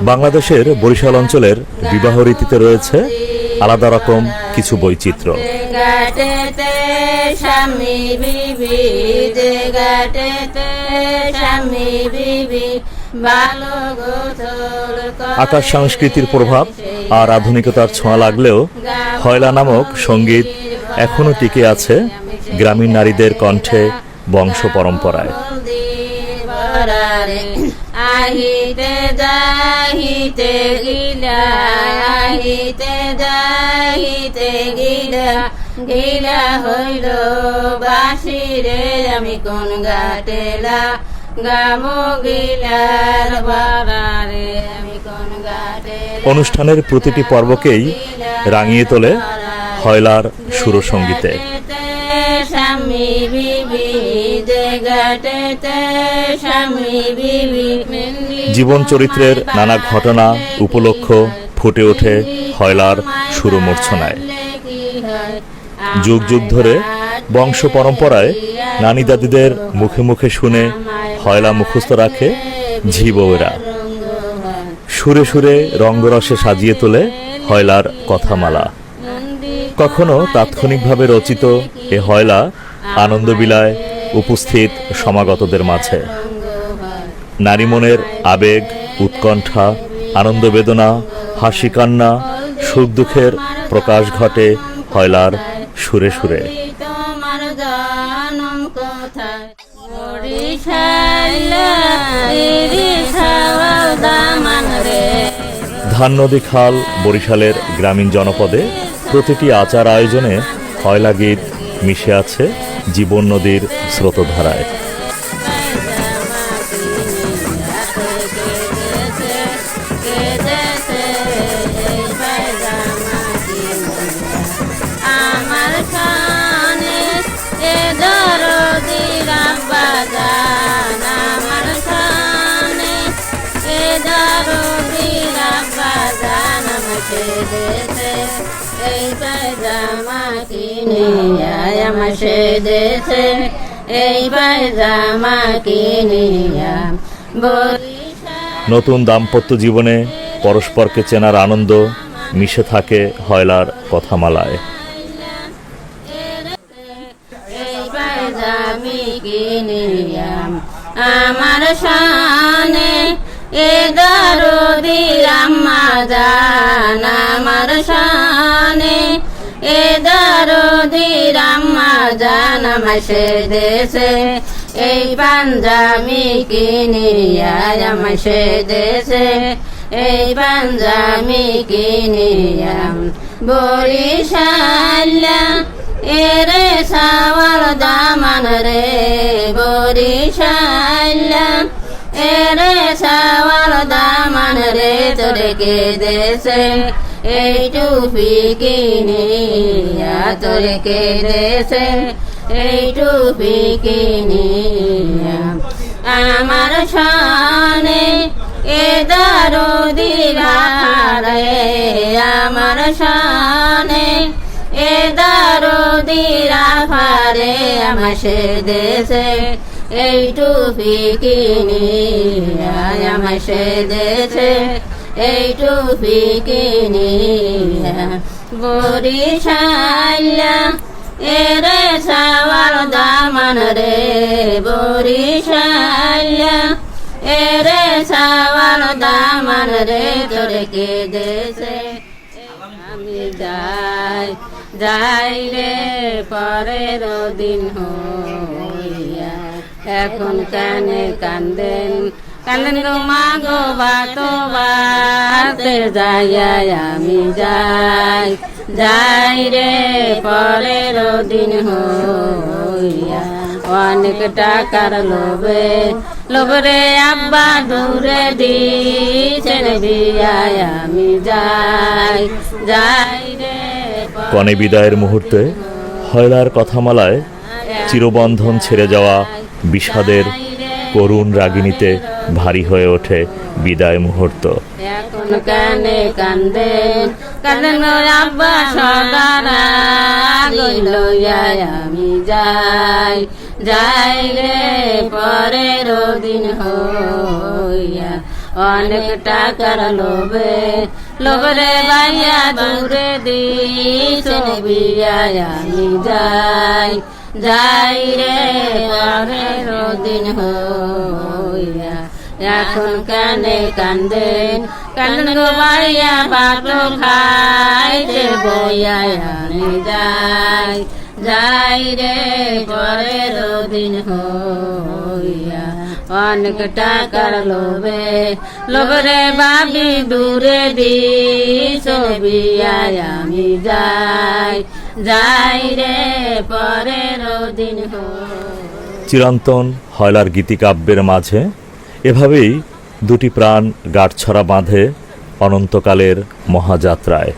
বাংলাদেশের বরিশাল অঞ্চলের বিবাহ রীতিতে রয়েছে আলাদা রকম কিছু বৈচিত্র্য। আকাশ সংস্কৃতির প্রভাব আর আধুনিকতার ছোঁয়া লাগলেও হয়লা নামক সংগীত এখনও টিকে আছে গ্রামীণ নারীদের কণ্ঠে বংশ পরম্পরায়। আহিতে যাহিতে গিলা আহিতে যাহিতে গিলা গিলা হইল বাসিরে আমি কোন গাটেলা গাম গিলার বারারে আমি কোন গাটেলা অনুষ্ঠানের প্রতিটি পর্বকেই রাঙিয়ে তোলে হয়লার সুরসঙ্গীতে স্বামী বিবি স্বামী বিবি জীবন চরিত্রের নানা ঘটনা উপলক্ষ ফুটে ওঠে হয়লার সুরমূর্ছনায় যুগ যুগ ধরে বংশ পরম্পরায় নানি দাদিদের মুখে মুখে শুনে হয়লা মুখস্থ রাখে ঝি বউয়েরা। সুরে সুরে রঙ্গরসে সাজিয়ে তোলে হয়লার কথামালা। কখনো তাৎক্ষণিকভাবে রচিত এ হয়লা আনন্দবিলায় উপস্থিত সমাগতদের মাঝে। নারী মনের আবেগ, উৎকণ্ঠা আনন্দ বেদনা হাসি কান্না সুখ দুঃখের প্রকাশ ঘটে হয়লার সুরে সুরে। ধান নদী খাল বরিশালের গ্রামীণ জনপদে প্রতিটি আচার আয়োজনে হয়লা গীত মিশে আছে জীবন নদীর স্রোতধারায়। এই পায়জামা কিনে আয় আমাকে এই পায়জামা কিনে নতুন দাম্পত্য জীবনে পরস্পরকে চেনার আনন্দ মিশে থাকে হয়লার কথামালায়। আমার এ দারুদি আম্মা জান আমার শানে। এ দারুদি আম্মা জান আমার সে দেশে এই পাঞ্জামি কিনিয়া আমার সে দেশে এই পাঞ্জামি কিনিয়াম বরিশাল্লা এরে সাওয়ার দামান রে বরিশাল্লা এরে সাওয়ার দামান রে তোরে কে দেশে এই টুপি কিনিয়া তোরে কে দেশে এই টুপি কিনিয়া আমার শানে এ দারুদি রে আমার শানে এ দারুদি রাফারে আমার সে দেশে। এই টুপি কিনি আমার সে দেশে এই টুপি কিনি বরিশাল্লা এরে সাওয়ার দামান রে। বরিশাল্লা এরে সাওয়ার দামান রে। তোরে কে দেশে আমি যাই যাই রে পরের দিন হইয়া এখন কানে কান্দেন? কান্দেন গো মা গো বাতো যাইয়া আমি যাই। যাই রে পরের দিন হইয়া অনেক টাকার লোভে লোভরে আব্বা দূরে দিছেন বিয়ায় আমি যাই। যাই রে কনে বিদায়ের মুহূর্তে হয়লার কথামালায় চিরবন্ধন ছেড়ে যাওয়া বিষাদের করুণ রাগিনীতে ভারী হয়ে ওঠে বিদায় মুহূর্ত। আমি যাই যাই রে পরের দিন হইয়া। অনেক টাকার লোভে। লোভরে বাইয়া দূরে বিয়া আমি যাই যাই রে পরের দিন হইয়া। এখন কানে কান্দে কান্দন গো বাইয়া বাটো খাইতে বইয়া। আমি যাই যাই রে পরের দিন হইয়া। অনেক টাকার লোভে লোভরে বাবি দূরে দি ছবিয়া আমি যাই যাই রে পরের দিন চিরন্তন হয়লার গীতিকাব্যের মাঝে এভাবেই দুটি প্রাণ গাঁটছড়া বাঁধে অনন্তকালের মহাযাত্রায়।